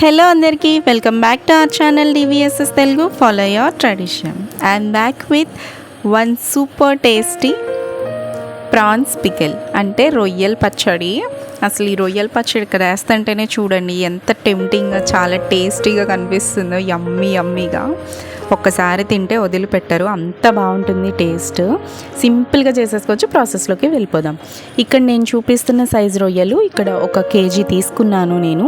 Hello అందరికీ. Welcome back to our channel DVSS Telugu follow your tradition I'm back with one super tasty prawns pickle అంటే రొయ్యల పచ్చడి. అసలు ఈ రొయ్యల పచ్చడి ఇక్కడ వేస్తుంటేనే చూడండి ఎంత టెంప్టింగ్గా చాలా టేస్టీగా కనిపిస్తుందో. యమ్మీ యమ్మీగా ఒక్కసారి తింటే వదిలిపెట్టరు. అంత బాగుంటుంది టేస్ట్. సింపుల్గా చేసేసుకోవచ్చు ప్రాసెస్లోకి వెళ్ళిపోదాం. ఇక్కడ నేను చూపిస్తున్న సైజ్ రొయ్యలు ఇక్కడ ఒక కేజీ తీసుకున్నాను నేను.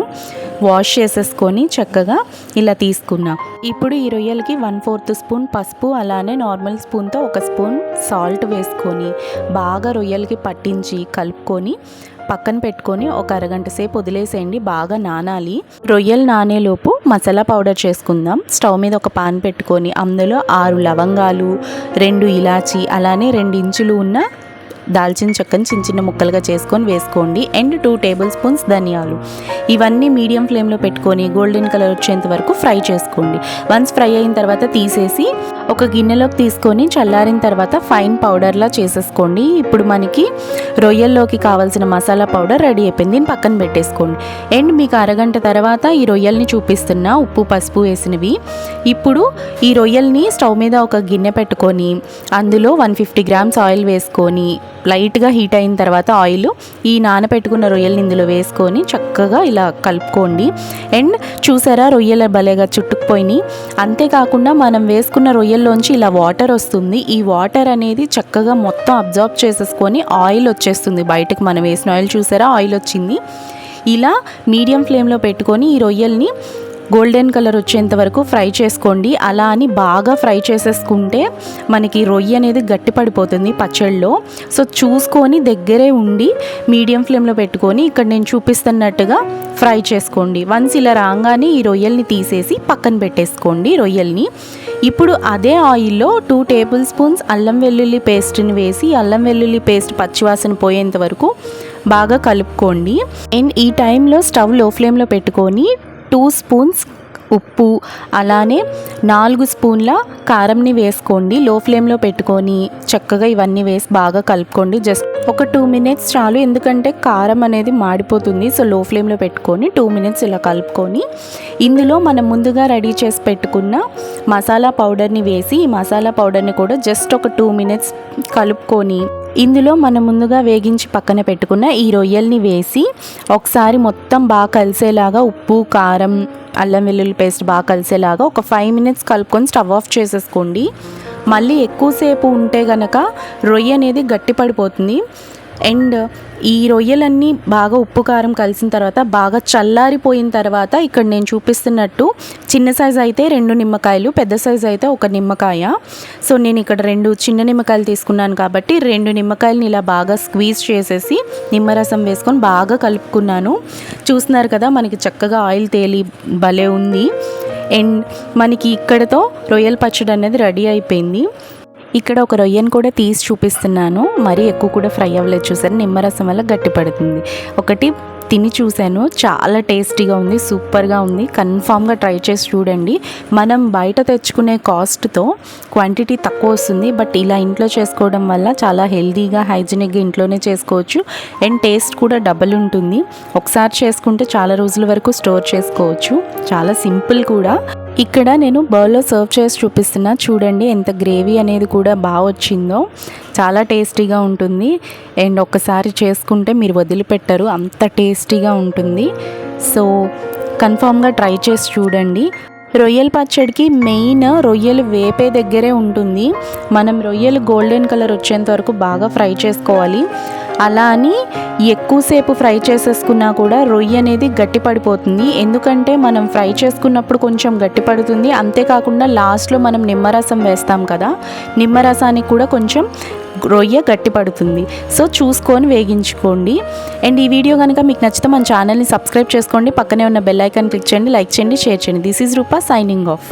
వాష్ చేసేసుకొని చక్కగా ఇలా తీసుకున్నా. ఇప్పుడు ఈ రొయ్యలకి వన్ ఫోర్త్ స్పూన్ పసుపు అలానే నార్మల్ స్పూన్తో ఒక స్పూన్ సాల్ట్ వేసుకొని బాగా రొయ్యలకి పట్టించి కలుపుకొని పక్కన పెట్టుకొని ఒక అరగంట సేపు వదిలేసేయండి బాగా నానాలి. రొయ్యలు నానేలోపు మసాలా పౌడర్ చేసుకుందాం. స్టవ్ మీద ఒక పాన్ పెట్టుకొని అందులో ఆరు లవంగాలు రెండు ఇలాచి అలానే రెండు ఇంచులు ఉన్న దాల్చిన చెక్కని చిన్న చిన్న ముక్కలుగా చేసుకొని వేసుకోండి. అండ్ టూ టేబుల్ స్పూన్స్ ధనియాలు. ఇవన్నీ మీడియం ఫ్లేమ్లో పెట్టుకొని గోల్డెన్ కలర్ వచ్చేంత వరకు ఫ్రై చేసుకోండి. వన్స్ ఫ్రై అయిన తర్వాత తీసేసి ఒక గిన్నెలోకి తీసుకొని చల్లారిన తర్వాత ఫైన్ పౌడర్లా చేసేసుకోండి. ఇప్పుడు మనకి రొయ్యల్లోకి కావాల్సిన మసాలా పౌడర్ రెడీ అయిపోయింది. దీన్ని పక్కన పెట్టేసుకోండి. అండ్ మీకు అరగంట తర్వాత ఈ రొయ్యల్ని చూపిస్తున్నా ఉప్పు పసుపు వేసినవి. ఇప్పుడు ఈ రొయ్యల్ని స్టవ్ మీద ఒక గిన్నె పెట్టుకొని అందులో వన్ ఫిఫ్టీ గ్రామ్స్ ఆయిల్ వేసుకొని లైట్గా హీట్ అయిన తర్వాత ఆయిల్ ఈ నానబెట్టుకున్న రొయ్యల్ని ఇందులో వేసుకొని చక్కగా ఇలా కలుపుకోండి. అండ్ చూసారా రొయ్యల భలేగా చుట్టుకుపోయినాయి. అంతేకాకుండా మనం వేసుకున్న రొయ్యలు రొయ్యల్లోంచి ఇలా వాటర్ వస్తుంది. ఈ వాటర్ అనేది చక్కగా మొత్తం అబ్జార్బ్ చేసేసుకొని ఆయిల్ వచ్చేస్తుంది బయటకు. మనం వేసిన ఆయిల్ చూసారా? ఆయిల్ వచ్చింది. ఇలా మీడియం ఫ్లేమ్లో పెట్టుకొని ఈ రొయ్యల్ని గోల్డెన్ కలర్ వచ్చేంత వరకు ఫ్రై చేసుకోండి. అలా అని బాగా ఫ్రై చేసేసుకుంటే మనకి రొయ్య అనేది గట్టి పడిపోతుంది పచ్చళ్ళలో. సో చూసుకొని దగ్గరే ఉండి మీడియం ఫ్లేమ్లో పెట్టుకొని ఇక్కడ నేను చూపిస్తున్నట్టుగా ఫ్రై చేసుకోండి. వన్స్ ఇలా రాగానే ఈ రొయ్యల్ని తీసేసి పక్కన పెట్టేసుకోండి రొయ్యల్ని. ఇప్పుడు అదే ఆయిల్లో టూ టేబుల్ స్పూన్స్ అల్లం వెల్లుల్లి పేస్ట్ని వేసి అల్లం వెల్లుల్లి పేస్ట్ పచ్చివాసన పోయేంత వరకు బాగా కలుపుకోండి. అండ్ ఈ టైంలో స్టవ్లో ఫ్లేమ్లో పెట్టుకొని టూ స్పూన్స్ ఉప్పు అలానే నాలుగు స్పూన్ల కారంని వేసుకోండి. లో ఫ్లేమ్లో పెట్టుకొని చక్కగా ఇవన్నీ వేసి బాగా కలుపుకోండి. జస్ట్ ఒక టూ మినిట్స్ చాలు ఎందుకంటే కారం అనేది మాడిపోతుంది. సో లో ఫ్లేమ్లో పెట్టుకొని టూ మినిట్స్ ఇలా కలుపుకొని ఇందులో మనం ముందుగా రెడీ చేసి పెట్టుకున్న మసాలా పౌడర్ని వేసి ఈ మసాలా పౌడర్ని కూడా జస్ట్ ఒక టూ మినిట్స్ కలుపుకొని ఇందులో మనం ముందుగా వేగించి పక్కన పెట్టుకున్న ఈ రొయ్యల్ని వేసి ఒకసారి మొత్తం బాగా కలిసేలాగా ఉప్పు కారం అల్లం వెల్లుల్లి పేస్ట్ బాగా కలిసేలాగా ఒక ఫైవ్ మినిట్స్ కలుపుకొని స్టవ్ ఆఫ్ చేసేసుకోండి. మళ్ళీ ఎక్కువసేపు ఉంటే గనక రొయ్య అనేది గట్టి పడిపోతుంది అండ్ ఈ రొయ్యలన్నీ బాగా ఉప్పు కారం కలిసిన తర్వాత బాగా చల్లారిపోయిన తర్వాత ఇక్కడ నేను చూపిస్తున్నట్టు చిన్న సైజ్ అయితే రెండు నిమ్మకాయలు పెద్ద సైజ్ అయితే ఒక నిమ్మకాయ. సో నేను ఇక్కడ రెండు చిన్న నిమ్మకాయలు తీసుకున్నాను కాబట్టి రెండు నిమ్మకాయలని ఇలా బాగా స్క్వీజ్ చేసేసి నిమ్మరసం వేసుకొని బాగా కలుపుకున్నాను. చూస్తున్నారు కదా మనకి చక్కగా ఆయిల్ తేలి భలే ఉంది. అండ్ మనకి ఇక్కడతో రొయ్యల పచ్చడి అనేది రెడీ అయిపోయింది. ఇక్కడ ఒక రొయ్యను కూడా తీసి చూపిస్తున్నాను. మరీ ఎక్కువ కూడా ఫ్రై అవ్వలేదు చూసారు? నిమ్మరసం వల్ల గట్టి పడుతుంది ఒకటి తిని చూశాను. చాలా టేస్టీగా ఉంది సూపర్గా ఉంది. కన్ఫామ్గా ట్రై చేసి చూడండి. మనం బయట తెచ్చుకునే కాస్ట్తో క్వాంటిటీ తక్కువ వస్తుంది. బట్ ఇలా ఇంట్లో చేసుకోవడం వల్ల చాలా హెల్తీగా హైజీనిక్గా ఇంట్లోనే చేసుకోవచ్చు. అండ్ టేస్ట్ కూడా డబల్ ఉంటుంది. ఒకసారి చేసుకుంటే చాలా రోజుల వరకు స్టోర్ చేసుకోవచ్చు. చాలా సింపుల్ కూడా. ఇక్కడ నేను బౌల్లో సర్వ్ చేసి చూపిస్తున్నా. చూడండి ఎంత గ్రేవీ అనేది కూడా బాగా వచ్చిందో. చాలా టేస్టీగా ఉంటుంది. అండ్ ఒక్కసారి చేసుకుంటే మీరు వదిలిపెట్టరు. అంత టేస్టీగా ఉంటుంది. సో కన్ఫామ్గా ట్రై చేసి చూడండి. రొయ్యల పచ్చడికి మెయిన్ రొయ్యలు వేపే దగ్గరే ఉంటుంది. మనం రొయ్యలు గోల్డెన్ కలర్ వచ్చేంత వరకు బాగా ఫ్రై చేసుకోవాలి. అలా అని ఎక్కువసేపు ఫ్రై చేసేసుకున్నా కూడా రొయ్య అనేది గట్టిపడిపోతుంది. ఎందుకంటే మనం ఫ్రై చేసుకున్నప్పుడు కొంచెం గట్టి పడుతుంది అంతేకాకుండా లాస్ట్లో మనం నిమ్మరసం వేస్తాం కదా నిమ్మరసానికి కూడా కొంచెం రొయ్య గట్టిపడుతుంది. సో చూసుకొని వేగించుకోండి. అండ్ ఈ వీడియో కనుక మీకు నచ్చితే మన ఛానల్ని సబ్స్క్రైబ్ చేసుకోండి. పక్కనే ఉన్న బెల్ ఐకాన్ క్లిక్ చేయండి లైక్ చేయండి షేర్ చేయండి. This is Roopa signing off